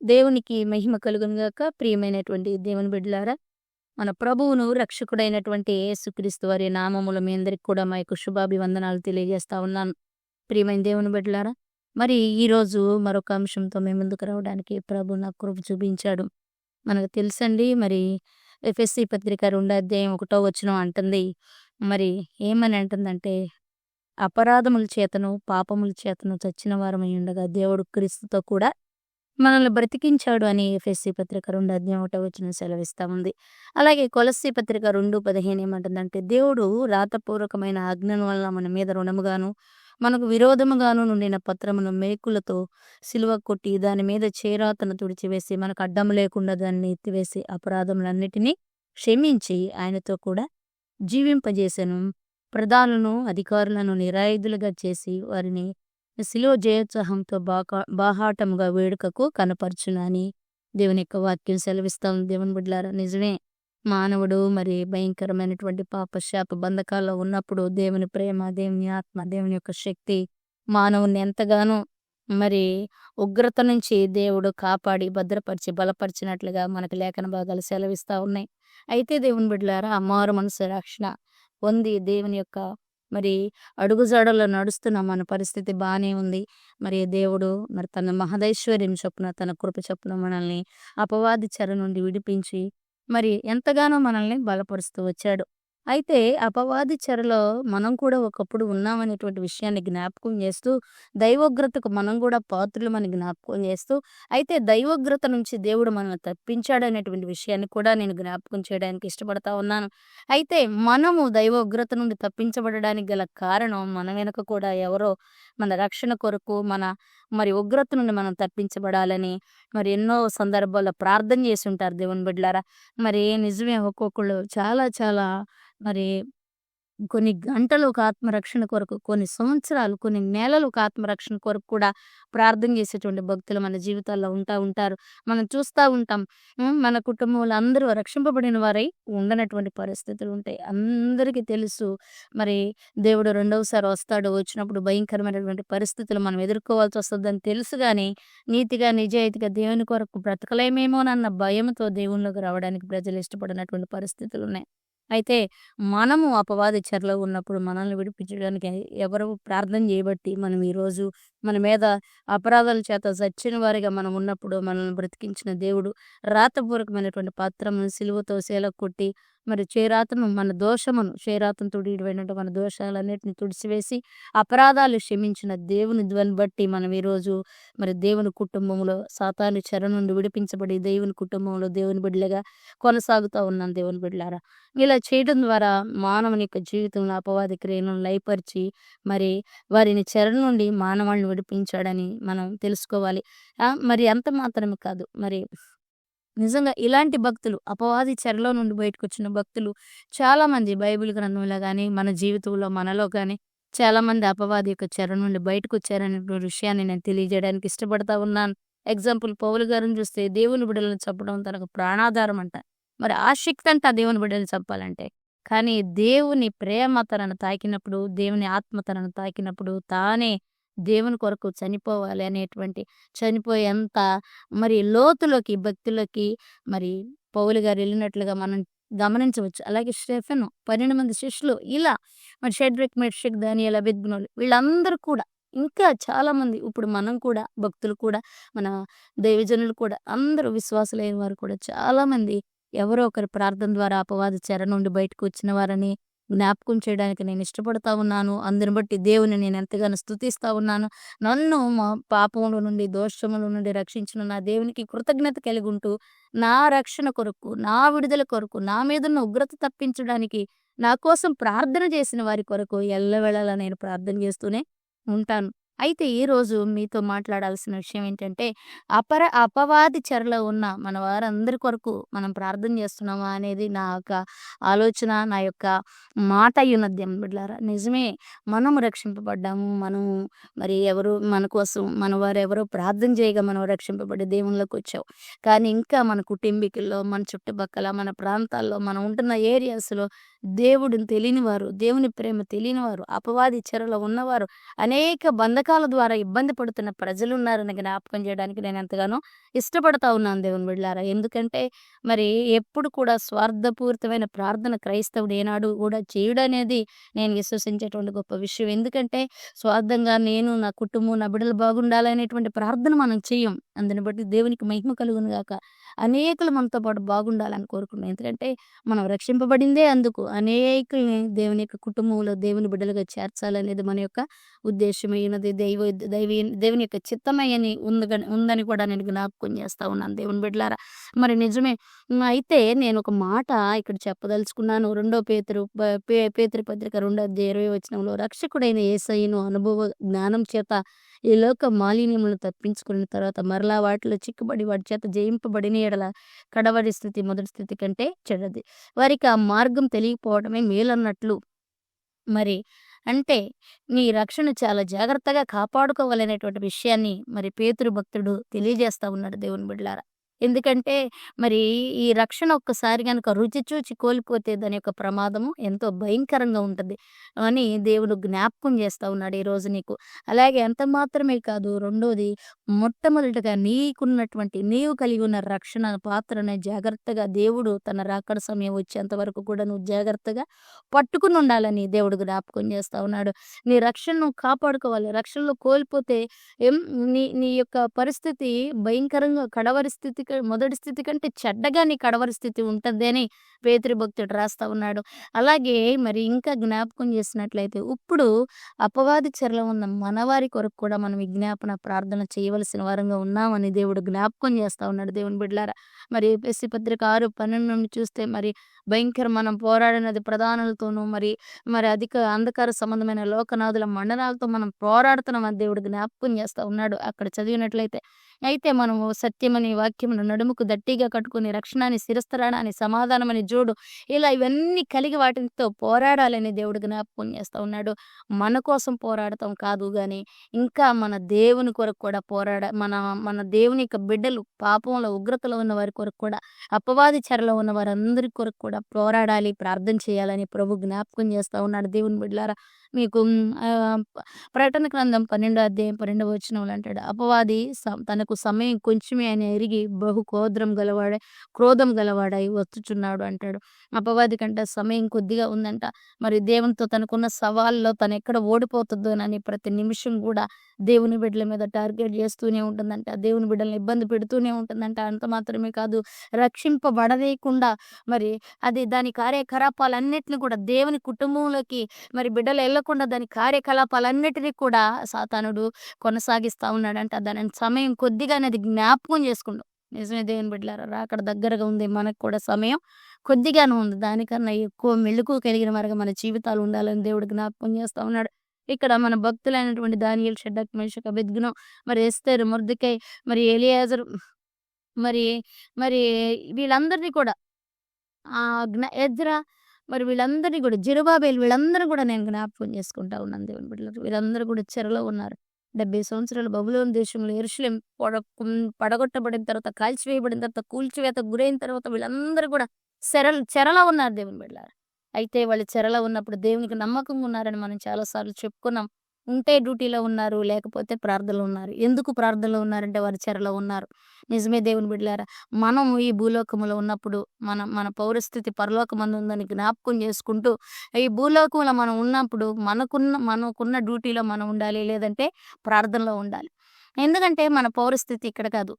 దేవునికి మహిమ కలుగును గాక. ప్రియమైనటువంటి దేవుని బిడ్డలారా మన ప్రభువును రక్షకుడైనటువంటి యేసుక్రీస్తు వారి నామముల మీ అందరికి కూడా మా యొక్క శుభాభివందనాలు తెలియజేస్తా ఉన్నాను. ప్రియమైన దేవుని బిడ్డలారా మరి ఈరోజు మరొక అంశంతో మేము ముందుకు రావడానికి ప్రభు నాకు కృప చూపించాడు. మనకు తెలుసండి మరి ఎఫ్ఎస్సి పత్రిక రెండో అధ్యాయం ఒకటో వచ్చిన అంటుంది. మరి ఏమని అంటుందంటే అపరాధముల చేతను పాపముల చేతను చచ్చిన వారమై ఉండగా దేవుడు క్రీస్తుతో కూడా మనల్ని బ్రతికించాడు అని ఎఫ్ఎస్సి పత్రిక రెండు అధ్యాయం ఒకటో వచ్చిన సెలవిస్తా ఉంది. అలాగే కొలస్సి పత్రిక రెండు పదిహేను ఏమంటుందంటే దేవుడు రాతపూర్వకమైన ఆజ్ఞల వల్ల మన మీద రుణముగాను మనకు విరోధముగాను నుండిన పత్రమును మేకులతో సిలువ కొట్టి దాని మీద చేరాతను తుడిచివేసి మనకు అడ్డం లేకుండా దాన్ని ఎత్తివేసి అపరాధములన్నిటినీ క్షమించి ఆయనతో కూడా జీవింపజేసెను. ప్రధానులను అధికారులను నిరాయుధులుగా చేసి వారిని శిలో జయోత్సాహంతో బాకా బాహాటముగా వేడుకకు కనపరచునని దేవుని యొక్క వాక్యం సెలవిస్తాం. దేవుని బిడ్డలారా నిజమే. మానవుడు మరి భయంకరమైనటువంటి పాప శాప బంధకాల్లో ఉన్నప్పుడు దేవుని ప్రేమ దేవుని ఆత్మ దేవుని యొక్క శక్తి మానవుని ఎంతగానో మరి ఉగ్రత నుంచి దేవుడు కాపాడి భద్రపరిచి బలపరిచినట్లుగా మనకి లేఖన భాగాలు సెలవిస్తా ఉన్నాయి. అయితే దేవుని బిడ్డలారా మారు మనసు రక్షణ పొంది దేవుని యొక్క మరి అడుగుజాడల్లో నడుస్తున్న మన పరిస్థితి బాగానే ఉంది. మరి దేవుడు మరి తన మహదైశ్వర్యం చొప్పున తన కృప చొప్పున మనల్ని అపవాది చెర నుండి విడిపించి మరి ఎంతగానో మనల్ని బలపరుస్తూ వచ్చాడు. అయితే అపవాది చెరలో మనం కూడా ఒకప్పుడు ఉన్నామనేటువంటి విషయాన్ని జ్ఞాపకం చేస్తూ దైవోగ్రతకు మనం కూడా పాత్రలు మన జ్ఞాపకం చేస్తూ అయితే దైవోగ్రత నుంచి దేవుడు మనల్ని తప్పించాడనేటువంటి విషయాన్ని కూడా నేను జ్ఞాపకం చేయడానికి ఇష్టపడతా ఉన్నాను. అయితే మనము దైవోగ్రత నుండి తప్పించబడడానికి గల కారణం మన వెనుక కూడా ఎవరో మన రక్షణ కొరకు మన మరి ఉగ్రత నుండి మనం తప్పించబడాలని మరి ఎన్నో సందర్భాల్లో ప్రార్థన చేసి ఉంటారు దేవుని బిడ్డలారా. మరి నిజమే ఒక్కొక్కళ్ళు చాలా చాలా మరి కొన్ని గంటలు ఒక ఆత్మరక్షణ కొరకు కొన్ని సంవత్సరాలు కొన్ని నెలలు ఒక ఆత్మరక్షణ కొరకు కూడా ప్రార్థన చేసేటువంటి భక్తులు మన జీవితాల్లో ఉంటా ఉంటారు. మనం చూస్తూ ఉంటాం. మన కుటుంబంలో అందరూ రక్షింపబడిన వారై ఉండనటువంటి పరిస్థితులు ఉంటాయి. అందరికీ తెలుసు. మరి దేవుడు రెండవసారి వస్తాడు వచ్చినప్పుడు భయంకరమైనటువంటి పరిస్థితులు మనం ఎదుర్కోవాల్సి వస్తుందని తెలుసు కానీ నీతిగా నిజాయితీగా దేవుని కొరకు బ్రతకలేమేమోనన్న భయంతో దేవునిలోకి రావడానికి ప్రజలు ఇష్టపడినటువంటి పరిస్థితులు ఉన్నాయి. అయితే మనము అపవాది చెరలో ఉన్నప్పుడు మనల్ని విడిపించడానికి ఎవరు ప్రార్థన చేయబట్టి మనం ఈరోజు మన మీద అపరాధాల చేత చచ్చిన వారిగా మనం ఉన్నప్పుడు మనల్ని బ్రతికించిన దేవుడు రాతపూర్వకమైనటువంటి పాత్రమును సిలువతో శీలకు కొట్టి మరి చేరాతను మన దోషమును చేరాతను తుడిపోయినట్టు మన దోషాలన్నిటిని తుడిచివేసి అపరాధాలు క్షమించిన దేవుని ధ్వని బట్టి మనం ఈరోజు మరి దేవుని కుటుంబంలో సాతాను చెర నుండి విడిపించబడి దేవుని కుటుంబంలో దేవుని బిడ్డలుగా కొనసాగుతూ ఉన్నాం దేవుని బిడ్డలారా. ఇలా చేయడం ద్వారా మానవుని యొక్క జీవితంలో అపవాది క్రియలను లయపరిచి మరి వారిని చెర నుండి మానవాళ్ళని విడిపించాడని మనం తెలుసుకోవాలి. మరి అంత మాత్రమే కాదు. మరి నిజంగా ఇలాంటి భక్తులు అపవాది చెరలో నుండి బయటకు వచ్చిన భక్తులు చాలా మంది బైబిల్ గ్రంథంలో కానీ మన జీవితంలో మనలో కానీ చాలా మంది అపవాది యొక్క చెర నుండి బయటకు వచ్చారనేటువంటి విషయాన్ని నేను తెలియజేయడానికి ఇష్టపడతా ఉన్నాను. ఎగ్జాంపుల్ పౌలు గారిని చూస్తే దేవుని బిడ్డలను చంపడం తనకు ప్రాణాధారం అంట. మరి ఆ శక్తి అంట ఆ దేవుని బిడ్డలను చంపాలంటే. కానీ దేవుని ప్రేమ తనను తాకినప్పుడు దేవుని ఆత్మ తనను తాకినప్పుడు తానే దేవుని కొరకు చనిపోవాలి అనేటువంటి చనిపోయేంత మరి లోతులోకి భక్తిలోకి మరి పౌలు గారు వెళ్ళినట్లుగా మనం గమనించవచ్చు. అలాగే స్టెఫెను పన్నెండు మంది శిష్యులు ఇలా మరి షెడ్రిక్ మెడ్షిక్ దానియల్ అబెద్గునోలు వీళ్ళందరూ కూడా ఇంకా చాలామంది ఇప్పుడు మనం కూడా భక్తులు కూడా మన దైవజనులు కూడా అందరూ విశ్వాసులైన వారు కూడా చాలామంది ఎవరో ఒకరి ప్రార్థన ద్వారా అపవాద చెర నుండి బయటకు వచ్చిన వారని జ్ఞాపకం చేయడానికి నేను ఇష్టపడతా ఉన్నాను. అందుని బట్టి దేవుని నేను ఎంతగానో స్థుతిస్తూ ఉన్నాను. నన్ను మా పాపముల నుండి దోషముల నుండి రక్షించిన నా దేవునికి కృతజ్ఞత కలిగి ఉంటూ నా రక్షణ కొరకు నా విడుదల కొరకు నా మీదన్న ఉగ్రత తప్పించడానికి నా కోసం ప్రార్థన చేసిన వారి కొరకు ఎల్లవేళలా నేను ప్రార్థన చేస్తూనే ఉంటాను. అయితే ఈరోజు మీతో మాట్లాడాల్సిన విషయం ఏంటంటే అపర అపవాది చెరలో ఉన్న మన వారందరి కొరకు మనం ప్రార్థన చేస్తున్నామా అనేది నా యొక్క ఆలోచన నా యొక్క మాట అయ్యున్నది బిడ్డారా నిజమే మనము రక్షింపబడ్డాము మనము మరి ఎవరు మన కోసం మన వారు ఎవరో ప్రార్థన చేయగా మనం రక్షింపబడి దేవుళ్ళకి వచ్చావు. కానీ ఇంకా మన కుటుంబీకుల్లో మన చుట్టుపక్కల మన ప్రాంతాల్లో మనం ఉంటున్న ఏరియాస్లో దేవుడిని తెలియనివారు దేవుని ప్రేమ తెలియనివారు అపవాది చెరలో ఉన్నవారు అనేక బంధకాల ద్వారా ఇబ్బంది పడుతున్న ప్రజలు ఉన్నారని జ్ఞాపకం చేయడానికి నేను ఎంతగానో ఇష్టపడతా ఉన్నాను దేవుని బిడ్డారా ఎందుకంటే మరి ఎప్పుడు కూడా స్వార్థపూరితమైన ప్రార్థన క్రైస్తవుడు ఏనాడు కూడా చేయడం అనేది నేను విశ్వసించేటువంటి గొప్ప విషయం. ఎందుకంటే స్వార్థంగా నేను నా కుటుంబం నా బిడ్డలు బాగుండాలనేటువంటి ప్రార్థన మనం చెయ్యం అందుని బట్టి దేవునికి మహిమ కలుగును గాక. అనేకులు మనతో పాటు బాగుండాలని కోరుకున్నాం ఎందుకంటే మనం రక్షింపబడిందే అందుకు. అనేకుల్ని దేవుని యొక్క కుటుంబంలో దేవుని బిడ్డలుగా చేర్చాలనేది మన యొక్క ఉద్దేశమైనది దైవ దైవ దేవుని యొక్క చిత్తమయ్యని ఉందని ఉందని కూడా నేను జ్ఞాపకం చేస్తా ఉన్నాను. దేవుని బిడ్డలారా మరి నిజమే. అయితే నేను ఒక మాట ఇక్కడ చెప్పదలుచుకున్నాను. రెండో పేతురు ప- పేతురు పత్రిక రెండో అధ్యాయం ఇరవై వచనంలో రక్షకుడైన ఏసయ్యను అనుభవ జ్ఞానం చేత ఈ లోక మాలిన్యములను తప్పించుకున్న తర్వాత మరలా వాటిలో చిక్కుబడి వాటి చేత జయింపబడిన ఎడల కడవరి స్థితి మొదటి స్థితి కంటే చెడ్డది. వారికి ఆ మార్గం తెలియకపోవడమే మేలన్నట్లు. మరి అంటే నీ రక్షణ చాలా జాగ్రత్తగా కాపాడుకోవాలనేటువంటి విషయాన్ని మరి పేతురు భక్తుడు తెలియజేస్తా ఉన్నాడు దేవుని బిడ్డలారా. ఎందుకంటే మరి ఈ రక్షణ ఒక్కసారి కనుక రుచి చూచి కోల్పోతే దాని యొక్క ప్రమాదము ఎంతో భయంకరంగా ఉంటుంది అని దేవుడు జ్ఞాపకం చేస్తా ఉన్నాడు ఈ రోజు నీకు. అలాగే అంత మాత్రమే కాదు రెండోది మొట్టమొదటిగా నీకున్నటువంటి నీవు కలిగి ఉన్న రక్షణ పాత్రని జాగ్రత్తగా దేవుడు తన రాకడ సమయం వచ్చేంత వరకు కూడా నువ్వు జాగ్రత్తగా పట్టుకుని ఉండాలని దేవుడు జ్ఞాపకం చేస్తా ఉన్నాడు. నీ రక్షణను కాపాడుకోవాలి రక్షణలో కోల్పోతే ఏం నీ నీ యొక్క పరిస్థితి భయంకరంగా కడవరి స్థితికి మొదటి స్థితి కంటే చెడ్డగా నీ కడవరి స్థితి ఉంటుంది అని పేతృ భక్తుడు రాస్తా ఉన్నాడు. అలాగే మరి ఇంకా జ్ఞాపకం చేసినట్లయితే ఇప్పుడు అపవాది చెరలో ఉన్న మనవారి కొరకు కూడా మనం విజ్ఞాపన ప్రార్థన చేయవలసిన వారంగా ఉన్నామని దేవుడు జ్ఞాపకం చేస్తా ఉన్నాడు దేవుని బిడ్డలారా. మరి ఎపిఎస్సి పత్రిక ఆరు పన్నెండు నుండి చూస్తే మరి భయంకర మనం పోరాడినది ప్రధానులతోనూ మరి మరి అధిక అంధకార సంబంధమైన లోకనాథుల మండలాలతో మనం పోరాడుతున్నామని దేవుడు జ్ఞాపకం చేస్తూ ఉన్నాడు అక్కడ చదివినట్లయితే. అయితే మనము సత్యమని వాక్యమును నడుముకు దట్టిగా కట్టుకుని రక్షణని శిరస్తరాణాన్ని సమాధానమని జోడు ఇలా ఇవన్నీ కలిగి వాటితో పోరాడాలని దేవుడు జ్ఞాపకం చేస్తూ ఉన్నాడు. మన కోసం పోరాడతాం కాదు కానీ ఇంకా మన దేవుని కొరకు కూడా పోరాడ మన మన దేవుని యొక్క బిడ్డలు పాపంలో ఉగ్రతలో ఉన్న వారి కొరకు కూడా అపవాది చెరలో ఉన్న వారందరి కొరకు కూడా పోరాడాలి ప్రార్థన చేయాలని ప్రభు జ్ఞాపకం చేస్తూ ఉన్నాడు. దేవుని బిడ్డలారా మీకు ప్రకటన గ్రంథం పన్నెండో అధ్యాయం పన్నెండవ వచనంలో అంటాడు అపవాది తనకు సమయం కొంచెమే అని ఎరిగి బహు కోద్రం గలవాడే క్రోధం గలవాడై వస్తుచున్నాడు అంటాడు. అపవాది కంటే సమయం కొద్దిగా ఉందంట. మరి దేవునితో తనకున్న సవాల్లో తను ఎక్కడ ఓడిపోతుందోనని ప్రతి నిమిషం కూడా దేవుని బిడ్డల మీద టార్గెట్ చేస్తూనే ఉంటుందంట. దేవుని బిడ్డలను ఇబ్బంది పెడుతూనే ఉంటుందంట. అంత మాత్రమే కాదు రక్షింపబడలేకుండా మరి అది దాని కార్యకలాపాలన్నిటిని కూడా దేవుని కుటుంబంలోకి మరి బిడ్డలు వెళ్ళకుండా దాని కార్యకలాపాలన్నిటినీ కూడా సాతానుడు కొనసాగిస్తా ఉన్నాడంట. దాని సమయం కొద్దిగానే అది జ్ఞాపకం చేసుకుండు నిజమే దేవుని బిడ్డలారా అక్కడ దగ్గరగా ఉంది. మనకు కూడా సమయం కొద్దిగానే ఉంది. దానికన్నా ఎక్కువ మెళుకు కలిగిన మరగా మన జీవితాలు ఉండాలని దేవుడు జ్ఞాపకం చేస్తూ ఉన్నాడు. ఇక్కడ మన భక్తులైనటువంటి దానియల్ షడ్డక్ మనిషిక బెద్గునం మరి ఎస్తేరు మురదికై మరి ఎలియాజరు మరి మరి వీళ్ళందరినీ కూడా ఎజ్రా మరి వీళ్ళందరినీ కూడా జిరుబాబేలు వీళ్ళందరూ కూడా నేను జ్ఞాపకం చేసుకుంటా ఉన్నాను దేవుని బిడ్డలు వీళ్ళందరూ కూడా చెరలో ఉన్నారు. డెబ్బై సంవత్సరాలు బబులోని దేశంలో ఎరుషులేం పొడ పడగొట్టబడిన తర్వాత కాల్చివేయబడిన తర్వాత కూల్చివేత గురైన తర్వాత వీళ్ళందరూ కూడా చెరలు చెరలో ఉన్నారు దేవుని బిడ్డలారు. అయితే వాళ్ళు చెరలో ఉన్నప్పుడు దేవునికి నమ్మకంగా ఉన్నారని మనం చాలాసార్లు చెప్పుకున్నాం. ఉంటే డ్యూటీలో ఉన్నారు లేకపోతే ప్రార్థనలో ఉన్నారు. ఎందుకు ప్రార్థనలో ఉన్నారంటే వారి చెరలో ఉన్నారు. నిజమే దేవుని బిడ్డలారా మనం ఈ భూలోకములో ఉన్నప్పుడు మన మన పౌరస్థితి పరలోకమందు ఉందని జ్ఞాపకం చేసుకుంటూ ఈ భూలోకంలో మనం ఉన్నప్పుడు మనకున్న మనకున్న డ్యూటీలో మనం ఉండాలి లేదంటే ప్రార్థనలో ఉండాలి. ఎందుకంటే మన పౌరస్థితి ఇక్కడ కాదు.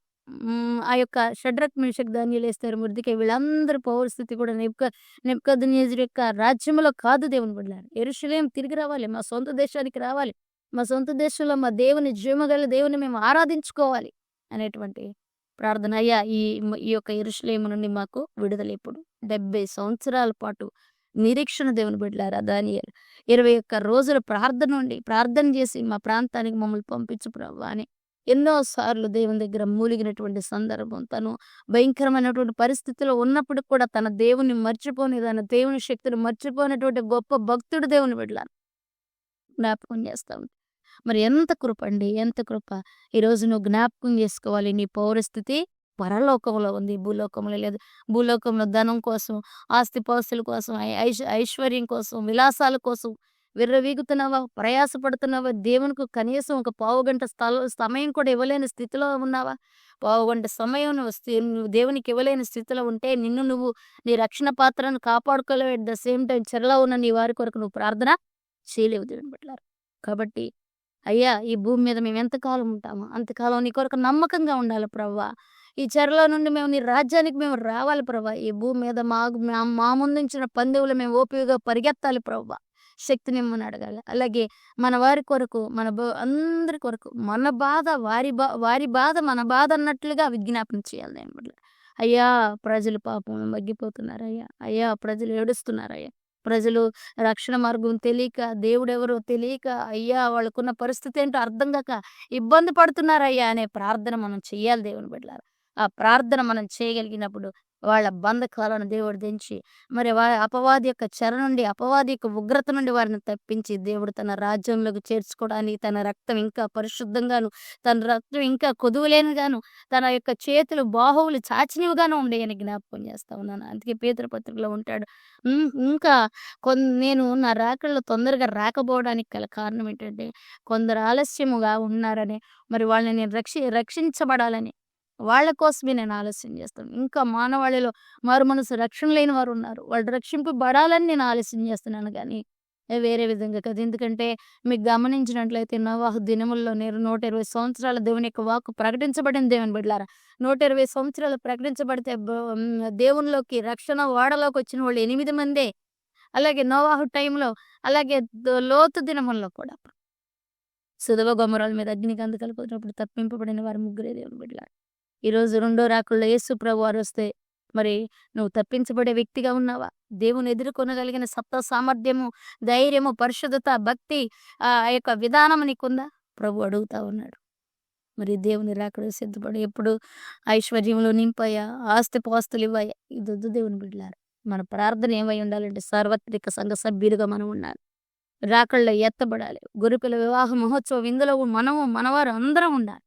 ఆ యొక్క షడ్రక్ మిషక్ ధాన్యాలు వేస్తారు మురిదికే వీళ్ళందరి పౌరస్థితి కూడా నెప్క నెప్కద్నేజర్ యొక్క రాజ్యంలో కాదు దేవుని బిడ్డారు ఎరుషులేం తిరిగి రావాలి మా సొంత దేశానికి రావాలి మా సొంత దేశంలో మా దేవుని జీవగల దేవుని మేము ఆరాధించుకోవాలి అనేటువంటి ప్రార్థన అయ్యా ఈ ఈ యొక్క ఎరుషులేము నుండి మాకు విడుదల ఇప్పుడు. డెబ్బై సంవత్సరాల పాటు నిరీక్షణ దేవుని బిడ్డలారా దానియాలు ఇరవై ఒక్క రోజుల ప్రార్థన నుండి ప్రార్థన చేసి మా ప్రాంతానికి మమ్మల్ని పంపించు ప్రభు అని ఎన్నో సార్లు దేవుని దగ్గర మూలిగినటువంటి సందర్భం. తను భయంకరమైనటువంటి పరిస్థితిలో ఉన్నప్పుడు కూడా తన దేవుని మర్చిపోని తన దేవుని శక్తిని మర్చిపోయినటువంటి గొప్ప భక్తుడు దేవుని బిడ్డలారు జ్ఞాపకం చేస్తా మరి ఎంత కృప అండి ఎంత కృప. ఈరోజు నువ్వు జ్ఞాపకం చేసుకోవాలి. నీ పౌరస్థితి పరలోకంలో ఉంది. భూలోకంలో లేదు. భూలోకంలో ధనం కోసం ఆస్తిపాస్తుల కోసం ఐశ్వర్యం కోసం విలాసాల కోసం విర్రవీగుతున్నావా? ప్రయాసపడుతున్నావా? దేవునికి కనీసం ఒక పావు గంట స్థల సమయం కూడా ఇవ్వలేని స్థితిలో ఉన్నావా? పావుగంట సమయం నువ్వు స్థి- నువ్వు దేవునికి ఇవ్వలేని స్థితిలో ఉంటే నిన్ను నువ్వు నీ రక్షణ పాత్రను కాపాడుకోలేవు ద సేమ్ టైం చెరలో ఉన్న నీ వారి కొరకు నువ్వు ప్రార్థన చేయలేవు దేవుని బిడ్డలారా. కాబట్టి అయ్యా ఈ భూమి మీద మేము ఎంతకాలం ఉంటామో అంతకాలం నీ కొరకు నమ్మకంగా ఉండాలి ప్రవ్వా. ఈ చెరలో నుండి మేము నీ రాజ్యానికి మేము రావాలి ప్రవ్వా. ఈ భూమి మీద మాకు మా- మా ముందుంచిన పందెవులు మేము ఓపికగా పరిగెత్తాలి ప్రవ్వా. శక్తిని ఇమ్మని అడగాలి. అలాగే మన వారి కొరకు మన అందరి కొరకు మన బాధ వారి బా వారి బాధ మన బాధ అన్నట్లుగా విజ్ఞాపన చేయాలి దాని బిడ్డలారా. అయ్యా ప్రజలు పాపం మగ్గిపోతున్నారు అయ్యా అయ్యా ప్రజలు ఏడుస్తున్నారు అయ్యా ప్రజలు రక్షణ మార్గం తెలియక దేవుడెవరో తెలియక అయ్యా వాళ్ళకున్న పరిస్థితి ఏంటో అర్థం కాక ఇబ్బంది పడుతున్నారయ్యా అనే ప్రార్థన మనం చెయ్యాలి దేవుని బిడ్డలారా. ఆ ప్రార్థన మనం చేయగలిగినప్పుడు వాళ్ళ బంధకాలను దేవుడు దించి మరి వారి అపవాది యొక్క చెర నుండి అపవాది యొక్క ఉగ్రత నుండి వారిని తప్పించి దేవుడు తన రాజ్యంలోకి చేర్చుకోవడానికి తన రక్తం ఇంకా పరిశుద్ధంగాను తన రక్తం ఇంకా కొదువులేనిగాను తన యొక్క చేతులు బాహువులు చాచినవిగాను ఉండేయని జ్ఞాపకం చేస్తా ఉన్నాను. అందుకే పేదల పత్రికలో ఉంటాడు ఇంకా కొన్ నేను నా రాకల్లో తొందరగా రాకపోవడానికి గల కారణం ఏంటంటే కొందరు ఆలస్యముగా ఉన్నారని మరి వాళ్ళని నేను రక్షి రక్షించబడాలని వాళ్ళ కోసమే నేను ఆలస్యం చేస్తాను. ఇంకా మానవాళిలో మారు మనసు రక్షణ లేని వారు ఉన్నారు. వాళ్ళు రక్షింపబడాలని నేను ఆలస్యం చేస్తున్నాను కానీ వేరే విధంగా కదా. ఎందుకంటే మీకు గమనించినట్లయితే నవాహు దినముల్లో నేను నూట ఇరవై సంవత్సరాల దేవుని యొక్క వాక్కు ప్రకటించబడిన దేవుని బిడ్డారా నూట ఇరవై సంవత్సరాలు ప్రకటించబడితే దేవునిలోకి రక్షణ వాడలోకి వచ్చిన వాళ్ళు ఎనిమిది మందే. అలాగే నోవాహు టైంలో అలాగే లోతు దినముల్లో కూడా. సుధవ గొమరాల మీద అగ్ని గంధకాలు పోయినప్పుడు తప్పింపబడిన వారు ముగ్గురే దేవుని బిడ్డలారు. ఈరోజు రెండో రాకుల్లో యేసు ప్రభు వారు వస్తే మరి నువ్వు తప్పించబడే వ్యక్తిగా ఉన్నావా? దేవుని ఎదుర్కొనగలిగిన సత్త సామర్థ్యము ధైర్యము పరిశుద్ధత భక్తి ఆ యొక్క విధానం నీకుందా? ప్రభు అడుగుతా ఉన్నాడు. మరి దేవుని రాకడ సిద్ధపడి ఎప్పుడు ఐశ్వర్యంలో నింపాయా? ఆస్తి పాస్తులు ఇవ్వయ్యా ఇది దేవుని బిడ్డలారు. మన ప్రార్థన ఏమై ఉండాలంటే సార్వత్రిక సంఘ సభ్యులుగా మనం ఉండాలి. రాకళ్ళలో ఎత్తబడాలి. గురుపిల వివాహ మహోత్సవం ఇందులో మనము మనవారు అందరం ఉండాలి.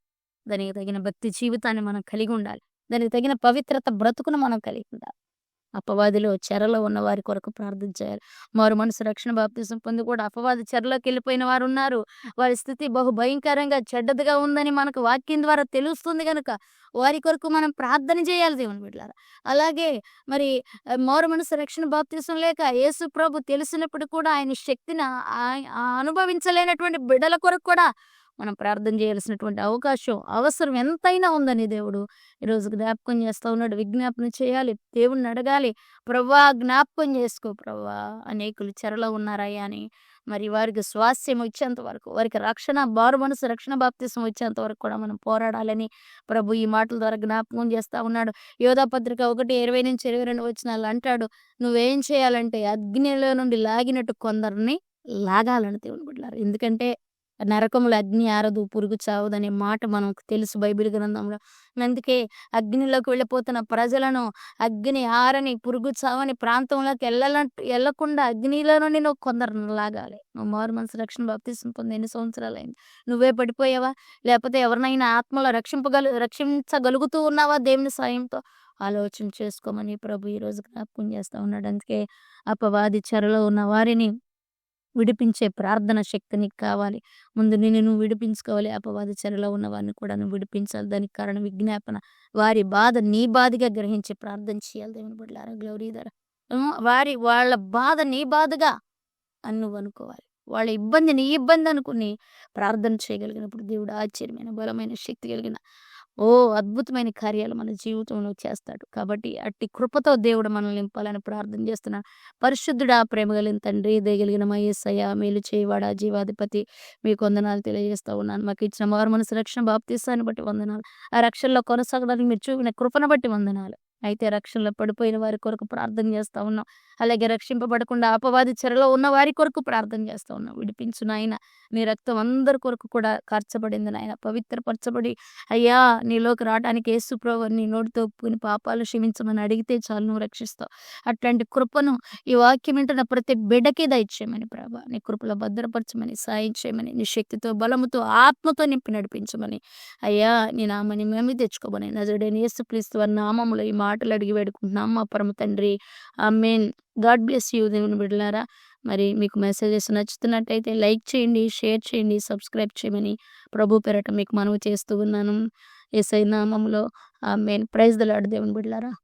దానికి తగిన భక్తి జీవితాన్ని మనం కలిగి ఉండాలి. దానికి తగిన పవిత్రత బ్రతుకును మనం కలిగి ఉండాలి. అపవాదిలో చెరలో ఉన్న వారి కొరకు ప్రార్థన చేయాలి. మారు మనసు రక్షణ బాప్తిసం పొంది కూడా అపవాది చెరలోకి వెళ్ళిపోయిన వారు ఉన్నారు. వారి స్థితి బహు భయంకరంగా చెడ్డదిగా ఉందని మనకు వాక్యం ద్వారా తెలుస్తుంది కనుక వారి కొరకు మనం ప్రార్థన చేయాలి దేవుని బిడ్డారా అలాగే మరి మారు మనసు రక్షణ బాప్తిసం లేక యేసు ప్రభు తెలిసినప్పుడు కూడా ఆయన శక్తిని అనుభవించలేనటువంటి బిడ్డల కొరకు కూడా మనం ప్రార్థన చేయాల్సినటువంటి అవకాశం అవసరం ఎంతైనా ఉందని దేవుడు. ఈరోజు జ్ఞాపకం చేస్తూ ఉన్నాడు విజ్ఞాపన చేయాలి దేవుణ్ణి అడగాలి ప్రవ్వా జ్ఞాపకం చేసుకో ప్రవ్వా అనేకులు చెరలో ఉన్నారయ్యా అని. మరి వారికి స్వాస్థ్యం వచ్చేంత వరకు వారికి రక్షణ బారు మనసు రక్షణ బాప్తీసం వచ్చేంత వరకు కూడా మనం పోరాడాలని ప్రభు ఈ మాటల ద్వారా జ్ఞాపకం చేస్తూ ఉన్నాడు. యోధా పత్రిక ఒకటి ఇరవై నుంచి ఇరవై రెండు వచ్చిన అంటాడు నువ్వేం చేయాలంటే అగ్నిలో నుండి లాగినట్టు కొందరిని లాగాలని దేవుని బిడ్డలారు. ఎందుకంటే నరకములు అగ్ని ఆరదు పురుగు చావదనే మాట మనకు తెలుసు బైబిల్ గ్రంథంలో. అందుకే అగ్నిలోకి వెళ్ళిపోతున్న ప్రజలను అగ్ని ఆరని పురుగు చావని ప్రాంతంలోకి వెళ్ళాలంట వెళ్ళకుండా అగ్నిలో నుండి నువ్వు కొందరు లాగాలి. నువ్వు మారు మనసు రక్షణ బాప్తీసం పొంది ఎన్ని సంవత్సరాలు అయింది నువ్వే పడిపోయావా? లేకపోతే ఎవరినైనా ఆత్మలో రక్షింపగలు రక్షించగలుగుతూ ఉన్నావా దేవుని సాయంతో? ఆలోచన చేసుకోమని ప్రభు ఈ జ్ఞాపకం చేస్తూ ఉన్నాడు. అందుకే అపవాది చెరలో ఉన్న వారిని విడిపించే ప్రార్థన శక్తి నీకు కావాలి. ముందు నిన్ను నువ్వు విడిపించుకోవాలి. అపవాద చెరలో ఉన్న వారిని కూడా నువ్వు విడిపించాలి. దానికి కారణం విజ్ఞాపన. వారి బాధ నీ బాధగా గ్రహించి ప్రార్థన చేయాలి. దేవుని బిడ్డారా గౌరీధర వారి వాళ్ళ బాధ నీ బాధగా అని నువ్వు అనుకోవాలి. వాళ్ళ ఇబ్బంది నీ ఇబ్బంది అనుకుని ప్రార్థన చేయగలిగినప్పుడు దేవుడు ఆశ్చర్యమైన బలమైన శక్తి కలిగిన ఓ అద్భుతమైన కార్యాలు మన జీవితంలో చేస్తాడు. కాబట్టి అట్టి కృపతో దేవుడు మనల్ని నింపాలని ప్రార్థన చేస్తున్నా పరిశుద్ధుడా ప్రేమ కలిగిన తండ్రి దయగలిగిన మా యేసయ్య మేలు చేయవాడ జీవాధిపతి మీకు వందనాలు తెలియజేస్తా ఉన్నాను. మాకు ఇచ్చిన మారు మనసు రక్షణ బాప్తీసాన్ని బట్టి వందనాలు. ఆ రక్షణలో కొనసాగడానికి మీరు చూపిన కృపను బట్టి వందనాలు. అయితే రక్షణలో పడిపోయిన వారి కొరకు ప్రార్థన చేస్తా ఉన్నాం. అలాగే రక్షింపబడకుండా అపవాది చెరలో ఉన్న వారి కొరకు ప్రార్థన చేస్తూ ఉన్నాం. విడిపించు నాయన నీ రక్తం అందరి కొరకు కూడా కార్చబడింది నాయన. పవిత్రపరచబడి అయ్యా నీలోకి రావడానికి యేసు ప్రభు నీ నోటితో ఒప్పుకుని పాపాలు క్షమించమని అడిగితే చాలు నువ్వు రక్షిస్తావు. అట్లాంటి కృపను ఈ వాక్యం వింటున్న ప్రతి బిడ్డకి దయచేయమని ప్రభా. నీ కృపలో భద్రపరచమని సాయం చేయమని నీ శక్తితో బలముతో ఆత్మతో నింపి నడిపించమని. అయ్యా నీ నామని మేము తెచ్చుకోమని నజరుడైన యేసు క్రీస్తు నామములో ఈ మాటలు అడిగి వేడుకుంటున్నాం. మా పరమ తండ్రి మెయిన్ గాడ్ బ్లెస్ యూ దేవుని బిడ్డలారా. మరి మీకు మెసేజెస్ నచ్చుతున్నట్టయితే లైక్ చేయండి షేర్ చేయండి సబ్స్క్రైబ్ చేయమని ప్రభు పెరట మీకు మనవి చేస్తూ ఉన్నాను. ఎస్ఐ నామంలో మెయిన్ ప్రైజ్ దలాడు దేవుని బిడ్డలారా.